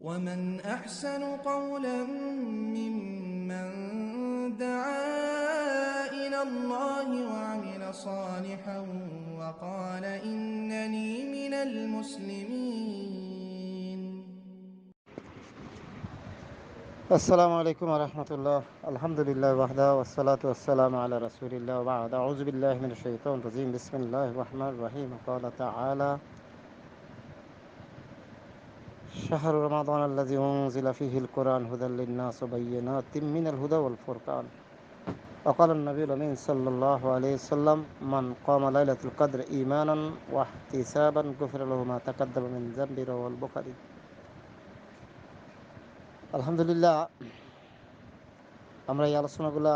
ومن أحسن قولا ممن دعا إلى الله وعمل صالحا وقال إنني من المسلمين. السلام عليكم ورحمة الله. الحمد لله وحده والصلاة والسلام على رسول الله وبعد. أعوذ بالله من الشيطان الرجيم. بسم الله الرحمن الرحيم. قال تعالى شهر رمضان الذي أنزل فيه القرآن هدى للناس وبينات من الهدى والفرقان وقال النبي الأمين صلى الله عليه وسلم من قام ليلة القدر إيمانا واحتسابا غفر له ما تقدم من ذنبه رواه البخاري আলহামদুলিল্লাহ আমরা এই আলোচনাগুলা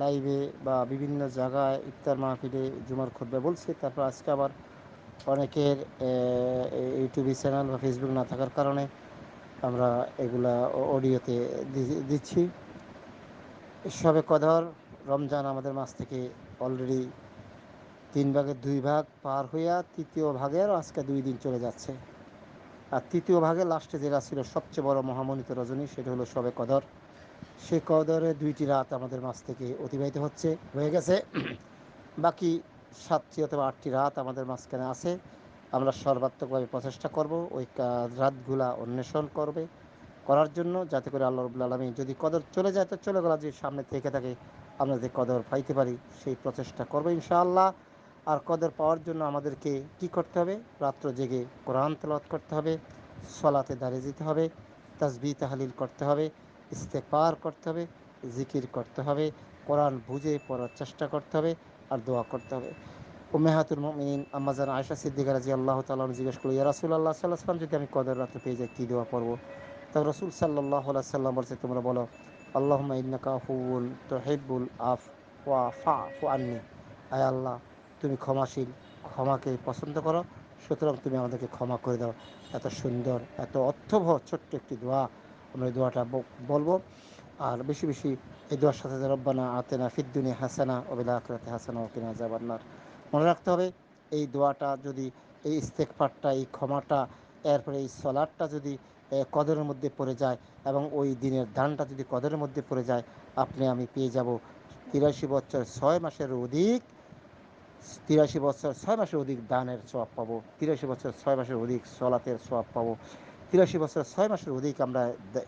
লাইভে বা বিভিন্ন জায়গায় ইফতার মাহফিলে জুমার খুদ্া বলছি তারপর আজকে আবার অনেকের ইউটিউবে চ্যানেল বা ফেসবুক না থাকার কারণে আমরা এগুলা অডিওতে দিচ্ছি। সবে কদর, রমজান আমাদের মাস থেকে অলরেডি তিন ভাগের দুই ভাগ পার হইয়া তৃতীয় ভাগেরও আজকে দুই দিন চলে যাচ্ছে। আর তৃতীয় ভাগে লাস্টে যেটা ছিল সবচেয়ে বড় মহামনিত রজনী, সেটা হলো সবে কদর। সেই কদরে দুইটি রাত আমাদের মাস থেকে অতিবাহিত হচ্ছে, হয়ে গেছে। বাকি সাতটি অথবা আটটি রাত আমাদের মাঝখানে আছে। আমরা সর্বাত্মকভাবে প্রচেষ্টা করব, ওই রাতগুলা অন্বেষণ করবে, করার জন্য যাতে করে আল্লাহ রবুল্লা আলমী যদি কদর চলে যায়, তো চলে গেল যে সামনে থেকে থাকে আমরা যে কদর পাইতে পারি, সেই প্রচেষ্টা করব ইনশাআল্লাহ। আর কদর পাওয়ার জন্য আমাদেরকে কি করতে হবে? রাত্র জেগে কোরআন তেলাওয়াত করতে হবে, সলাতে দাঁড়িয়ে যেতে হবে তাসবি তাহালিল করতে হবে ইস্তেকবার করতে হবে, জিকির করতে হবে, কোরআন বুঝে পড়ার চেষ্টা করতে হবে আর দোয়া করতে হবে। ও মেহাতুল মমিন আম্মাজান আয়সা সিদ্দিকা রাজি আল্লাহ তালা জিজ্ঞেস করি ইয়া রাসুল আল্লাহ সাল্লাহ সাল্লাম যদি আমি কদর রাত্রে পেয়ে যাই, কী দোয়া পড়ব? তা রসুল সাল্লাহ সাল্লাম বলছে, তোমরা বলো আল্লাহ ইন্নাকা ফুল তোহেবুল আফ ওয়া ফা ফু আন্নি। আয় আল্লাহ, তুমি ক্ষমাশীল, ক্ষমাকে পছন্দ করো, সুতরাং তুমি আমাদেরকে ক্ষমা করে দাও। এত সুন্দর, এত অর্থবহ, ছোট্ট একটি দোয়া। আমরা দোয়াটা বলব। আর বেশি বেশি এই দোয়ার সাথে রব্বানা আতেনা ফিদ্দুনি হাসানা ওবিলা আখরাতে হাসানা ওকিনা জাবান্নার মনে রাখতে হবে, এই দোয়াটা যদি, এই ইস্তেকফারটা এই ক্ষমাটা, এরপরে এই সলাটটা যদি কদরের মধ্যে পড়ে যায় এবং ওই দিনের দানটা যদি কদরের মধ্যে পড়ে যায়, আপনি, আমি পেয়ে যাব তিরাশি বছর ছয় মাসের অধিক, তিরাশি বছর ছয় মাসের অধিক দানের সোয়াব পাবো, তিরাশি বছর ছয় মাসের অধিক সলাতের সোয়াব পাবো। তিরাশি বছর, ছয় মাসের অধিক আমরা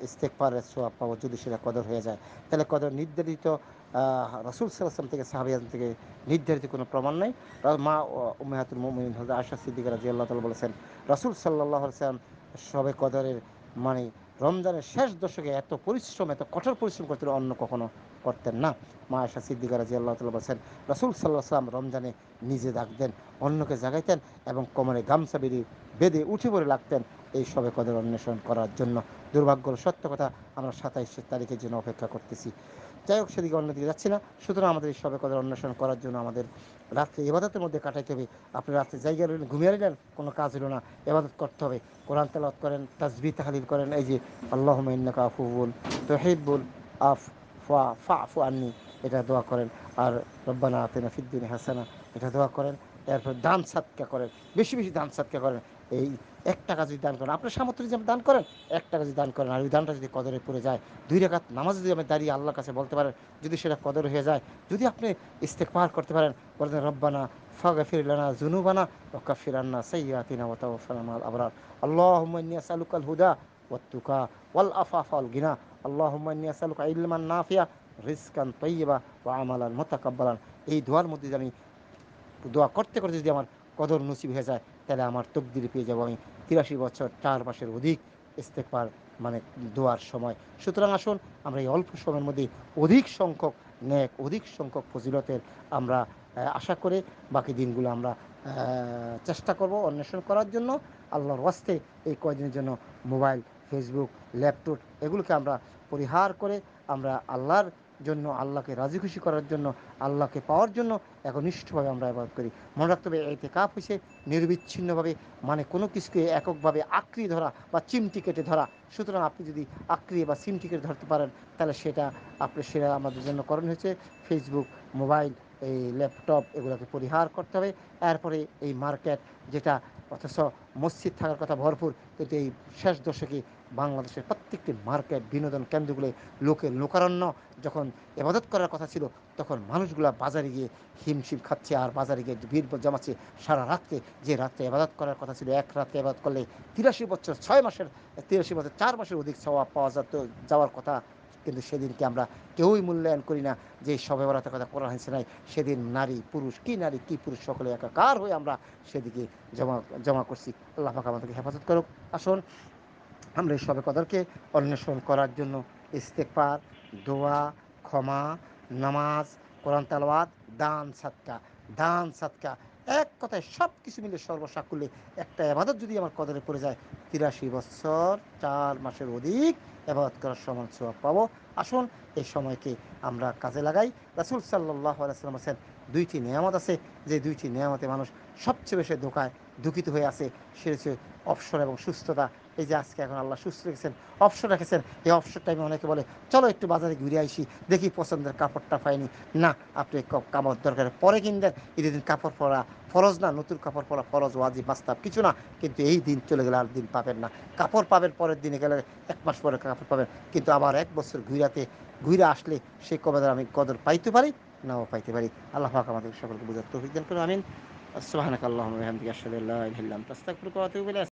ইস্তেকফারের সোয়াব পাবো যদি সেটা কদর হয়ে যায়। তাহলে কদর নির্ধারিত রসুল সাল্লাম থেকে সাহাবিয়ান থেকে নির্ধারিত কোনো প্রমাণ নেই। মা উমেহাতুল মোমিন আশা সিদ্দিক রাজি তালা বলেছেন, রসুল সাল্লাহ সাল্লাম সবে কদরের মানে রমজানের শেষ দশকে এত পরিশ্রম, এত কঠোর পরিশ্রম করতেন, অন্য কখনো করতেন না। মা আশা সিদ্দিকা রাজি আল্লাহ তালা বলছেন, রসুল সাল্লাহ সাল্লাম রমজানে নিজে ডাকতেন অন্যকে জাগাইতেন এবং কোমরে গামছা বেরিয়ে বেঁধে উঠে পড়ে লাগতেন। এই সবে কদর অন্বেষণ করার জন্য। দুর্ভাগ্য সত্য কথা, আমরা সাতাইশ তারিখের জন্য অপেক্ষা করতেছি। যাই হোক, সেদিকে অন্যদিকে যাচ্ছি না। সুতরাং আমাদের এই সবে কদর অন্বেষণ করার জন্য আমাদের রাত্রে এবাদতের মধ্যে কাটাইতে হবে। আপনি রাত্রে জায়গা রইলেন, ঘুমিয়ে রইলেন, কোনো কাজ হলো না। এবাদত করতে হবে। কোরআন তেলাওয়াত করেন, তাজবি, তাহালিল করেন। এই যে আল্লাহ ইন্নাকা আফুবুল তহিবুল আফ ফা ফা ফু আন্নি, এটা দোয়া করেন। আর রব্বানা আতেনা ফিদ্দিন হাসানা, এটা দোয়া করেন। এরপর দান সাতকা করেন, বেশি বেশি দান সাতকা করেন। এই এক টাকা যদি দান করেন, আপনার সামর্থ্য যদি দান করেন, এক টাকা যদি দান করেন, আর ওই দানটা যদি কদরে পড়ে যায়, দুই রেখাত নামাজ যদি আপনি দাঁড়িয়ে আল্লাহর কাছে বলতে পারেন, যদি সেটা কদর হয়ে যায়, যদি আপনি ইস্তেকবার করতে পারেন বলতেন রব্বানা ফাগফির লানা জুনুবানা ও কাফির আন্না সাইয়াতিনা ওয়া তাওফানা মাল আবরার। আল্লাহুম্মা ইন্নী আসআলুকাল হুদা ওয়াত-তুকা ওয়াল আফাফা ওয়াল গিনা। আল্লাহুম্মা ইন্নী আসআলুকা ইলমান নাফিয়া, রিজকান তাইয়্যিবা ওয়া আমালান মুতাকাব্বালান। এই দোয়ার মধ্যে আমি দোয়া করতে করতে যদি আমার কদর নসিব হয়ে যায়, তাহলে আমার তকদির পেয়ে যাব আমি তিরাশি বছর চার মাসের অধিক ইস্তেকবার মানে দোয়ার সময়। সুতরাং আসুন, আমরা এই অল্প সময়ের মধ্যে অধিক সংখ্যক ন্যাক অধিক সংখ্যক ফজিলতের আমরা আশা করে বাকি দিনগুলো আমরা চেষ্টা করব অন্বেষণ করার জন্য। আল্লাহর ওয়াস্তে এই কয়দিনের জন্য মোবাইল, ফেসবুক, ল্যাপটপ, এগুলোকে আমরা পরিহার করে আমরা আল্লাহর জন্য, আল্লাহকে রাজি খুশি করার জন্য, আল্লাহকে পাওয়ার জন্য একনিষ্ঠভাবে আমরা আবাদ করি। মনে রাখতে হবে এতে কাপ হয়েছে নির্বিচ্ছিন্নভাবে মানে কোনো কিছুকে এককভাবে আঁকড়ি ধরা বা চিমটি কেটে ধরা। সুতরাং আপনি যদি আঁকড়ি বা চিমটি কেটে ধরতে পারেন, তাহলে সেটা আপনি, সেটা আমাদের জন্য করণ হয়েছে। ফেসবুক মোবাইল, এই ল্যাপটপ, এগুলোকে পরিহার করতে হবে। এরপরে এই মার্কেট, যেটা অথচ মসজিদ থাকার কথা ভরপুর, কিন্তু এই শেষ দশকে বাংলাদেশের প্রত্যেকটি মার্কেট বিনোদন কেন্দ্রগুলো লোকের লোকারণ্য যখন এবাদত করার কথা ছিল, তখন মানুষগুলা বাজারে গিয়ে হিমশিম খাচ্ছে আর বাজারে গিয়ে ভিড় জমাচ্ছে। সারা রাত্রে যে রাত্রে এবাদত করার কথা ছিল, এক রাত্রে এবাদত করলে তিরাশি বছর, ছয় মাসের, তিরাশি বছর, চার মাসের অধিক স্বভাব পাওয়া যেত, যাওয়ার কথা কিন্তু সেদিনকে আমরা কেউই মূল্যায়ন করি না যে সবে বরাতের কথা কোরআন হাসে নাই। সেদিন নারী, পুরুষ, কি নারী, কি পুরুষ, সকলে একাকার হয়ে আমরা সেদিকে জমা জমা করছি। আল্লাহ পাক আমাদেরকে হেফাজত করুক। আসুন, আমরা এই সবে কদরকে অন্বেষণ করার জন্য ইস্তেকবার, দোয়া, ক্ষমা, নামাজ, কোরআন তালওয়াত, দান সাতকা দান সাতকা এক কথায় সব কিছু মিলে সর্বসাকুল্যে একটা এবাদত যদি আমার কদরে পড়ে যায়, তিরাশি বছর, চার মাসের অধিক এবাদত করার সমান সোয়াব পাবো। আসুন, এই সময়কে আমরা কাজে লাগাই। রাসুল সাল্লাহ আলাইসালাম আছেন দুইটি নিয়ামত আছে। যে দুইটি নিয়ামতে মানুষ সবচেয়ে বেশি ধোকায় দুঃখিত হয়ে আছে, সে হচ্ছে অবসর এবং সুস্থতা। এই যে আজকে এখন আল্লাহ সুস্থ রেখেছেন, অবসর রেখেছেন, এই অবসর টাইমে অনেকে বলে, চলো একটু বাজারে ঘুরে আইসি দেখি পছন্দের কাপড়টা পাইনি। না, আপনি কাপড় দরকার, পরে কিনবেন। ঈদের দিন কাপড় পরা ফরজ না, নতুন কাপড় পরা ফরজ, ওয়াজিব, বাস্তব কিছু না। কিন্তু এই দিন চলে গেলে আর দিন পাবেন না। কাপড় পাবেন, পরের দিনে গেলে এক মাস পরে কাপড় পাবেন। কিন্তু আবার এক বছর ঘুরাতে, ঘুরে আসলে সেই কবেদার আমি কদর পাইতে পারি, নাও পাইতে পারি। আল্লাহ পাক আমাদের সকলকে বুঝার তৌফিক করুন, আমিন। সুবহানাকাল্লাহুম্মা ওয়া বিহামদিকা